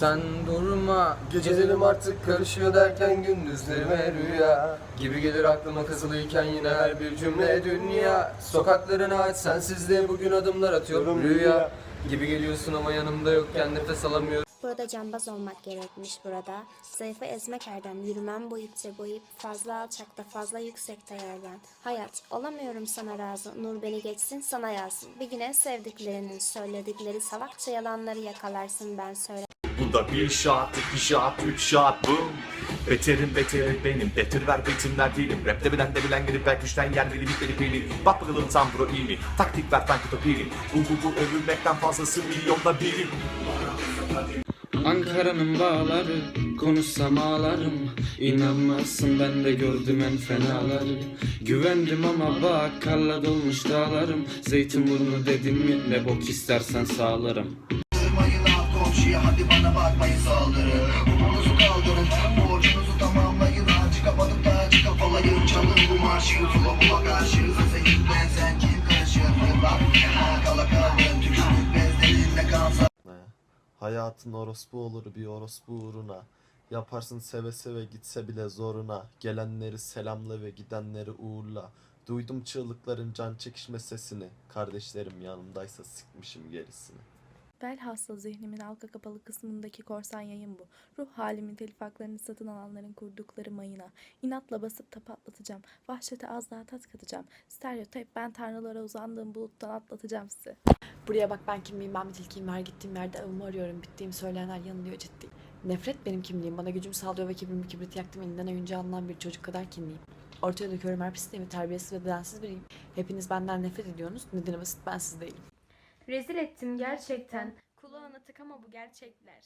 sen durma Gecelerim artık karışıyor derken gündüzlerime rüya Gibi gelir aklıma kazılıyken yine her bir cümle dünya Sokaklarını aç sensizliğe bugün adımlar atıyorum rüya Gibi geliyorsun ama yanımda yokken nefes alamıyorum Burada cambaz olmak gerekmiş burada. Zayıfı ezmek erdem. Yürümem bu ipte bu ip. Fazla alçakta fazla yüksekte yerden. Hayat olamıyorum sana razı. Nur beni geçsin sana yazsın. Bir güne sevdiklerinin söyledikleri salakça yalanları yakalarsın ben söyle. Bu da bir şat, iki şat, üç şat boom Beterin beteri benim, beter ver betimler değilim. Rapte bilen de bilen gelip belki üçten yer biri bitleri pili Bak bakalım tam pro iyi mi? Taktik ver ben kutopili Bu bu bu övülmekten fazlası milyonda birim. Ankara'nın bağları konuşsam ağlarım. İnanmazsın ben de gördüm en fenaları. Güvendim ama bak karla dolmuş dağlarım. Zeytinburnu dedim mi ne bok istersen sağlarım hadi bana bakmayın saldırı Umunuzu kaldırın borcunuzu tamamlayın Ağacı kapatıp ağacı kafalayın Çalın bu marşı Tula bula karşı Senin ben sen kim karışır Yıllar ha, kala kaldın Tükürük bezlerinde kansa Hayatın orospu olur bir orospu uğruna. Yaparsın seve seve gitse bile zoruna. Gelenleri selamla ve gidenleri uğurla. Duydum çığlıkların can çekişme sesini. Kardeşlerim yanımdaysa sıkmışım gerisini. Velhasıl zihnimin halka kapalı kısmındaki korsan yayın bu. Ruh halimin telif haklarını satın alanların kurdukları mayına. İnatla basıp tapa atlatacağım. Vahşete az daha tat katacağım. Stereotip ben tanrılara uzandığım buluttan atlatacağım sizi. Buraya bak ben kimliğim ben bir tilkiyim her gittiğim yerde avımı arıyorum bittiğim söyleyenler yanılıyor ciddi. Nefret benim kimliğim bana gücüm sağlıyor ve kibrim kibrit yaktım elinden oyuncu alınan bir çocuk kadar kinliyim. Ortaya döküyorum her pisliğimi terbiyesiz ve bedensiz biriyim. Hepiniz benden nefret ediyorsunuz nedeni basit ben siz değilim. Rezil ettim gerçekten. Kulağına tıkama bu gerçekler.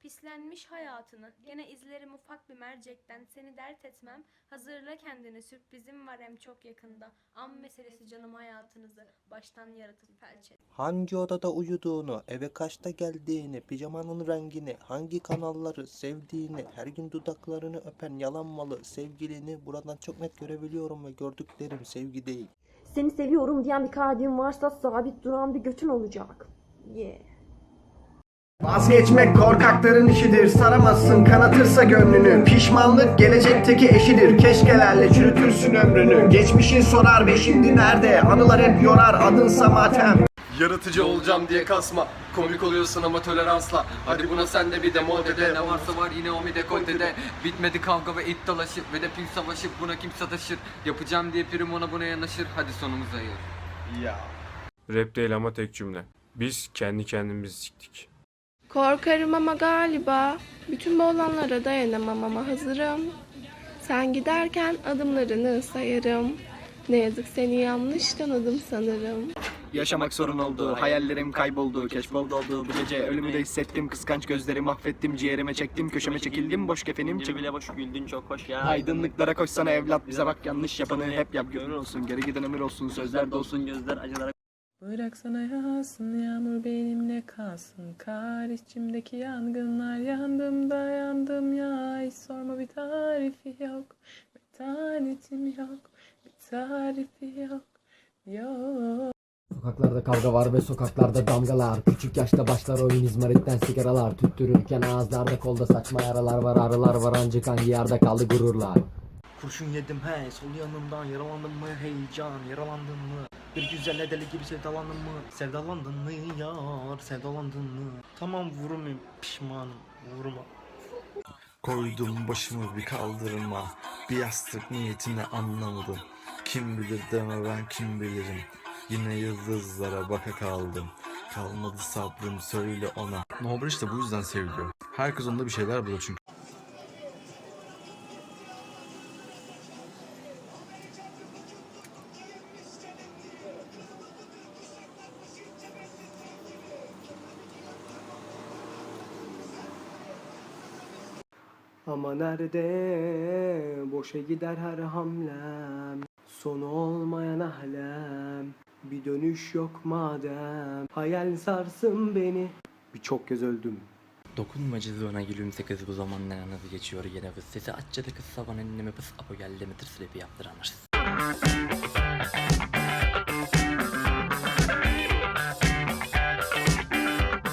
Pislenmiş hayatını. Gene izlerim ufak bir mercekten. Seni dert etmem. Hazırla kendini. Sürprizim var hem çok yakında. An meselesi canım hayatınızı. Baştan yaratıp felç et. Hangi odada uyuduğunu, eve kaçta geldiğini, pijamanın rengini, hangi kanalları sevdiğini, her gün dudaklarını öpen yalan malı sevgilini buradan çok net görebiliyorum ve gördüklerim sevgi değil. Seni seviyorum diyen bir kalbin varsa sabit duran bir götün olacak. Yeah. Vazgeçmek korkakların işidir Saramazsın kanatırsa gönlünü Pişmanlık gelecekteki eşidir Keşkelerle çürütürsün ömrünü Geçmişin sorar ve şimdi nerede Anılar hep yorar adınsa matem Yaratıcı olacağım diye kasma Komik oluyorsun ama toleransla Hadi buna sen de bir demo dede Ne varsa var yine o mi dekoltede Bitmedi kavga ve it dalaşı Ve de pil savaşı buna kim sataşır Yapacağım diye prim ona buna yanaşır Hadi sonumuz hayır Rap değil ama tek cümle. Biz kendi kendimizi siktik. Korkarım ama galiba bütün bu olanlara dayanamam ama hazırım. Sen giderken adımlarını sayarım. Ne yazık seni yanlış tanıdım sanırım. Yaşamak sorun oldu Hayallerim kayboldu Keşfoldu oldu bu gece Ölümü de hissettim Kıskanç gözlerimi affettim Ciğerime çektim Köşeme çekildim Boş kefenim Çek bile boş güldün çok hoş ya. Aydınlıklara koşsana evlat Bize bak yanlış yapanı hep yap Gönül olsun Geri giden ömür olsun Sözler dolsun Gözler acılara Bıraksana yağsın yağmur benimle kalsın. Kar içimdeki yangınlar yandım da yandım ya. Hiç sorma bir tarifi yok Bir tanetim yok Bir tarifi yok Yok Sokaklarda kavga var ve sokaklarda damgalar. Küçük yaşta başlar oyun izmaritten sigaralar. Tüttürürken ağızlarda kolda saçma yaralar var. Arılar var ancak hangi yerde kaldı gururlar. Kurşun yedim he sol yanımdan Yaralandın mı? Heyecan Yaralandın mı? Bir güzelle deli gibi sevdalandın mı? Sevdalandın mı yar? Sevdalandın mı? Tamam vurmayayım pişmanım. Vurma. Koydum başımı bir kaldırıma. Bir yastık niyetini anlamadım. Kim bilir deme ben kim bilirim. Yine yıldızlara baka kaldım. Kalmadı sabrım söyle ona. Nobel işte bu yüzden seviliyor. Herkes onda bir şeyler buluyor çünkü. Ama nerede boşa gider her hamlem Sonu olmayan ahlem dönüş yok madem. Hayal sarsın beni. Birçok kez öldüm. Dokunma cızığına gülümse kız bu zaman ne nasıl geçiyor yine kız Sesi aç da kız savan enneme pıs Apo geldi mi tırs rapi yaptıramaz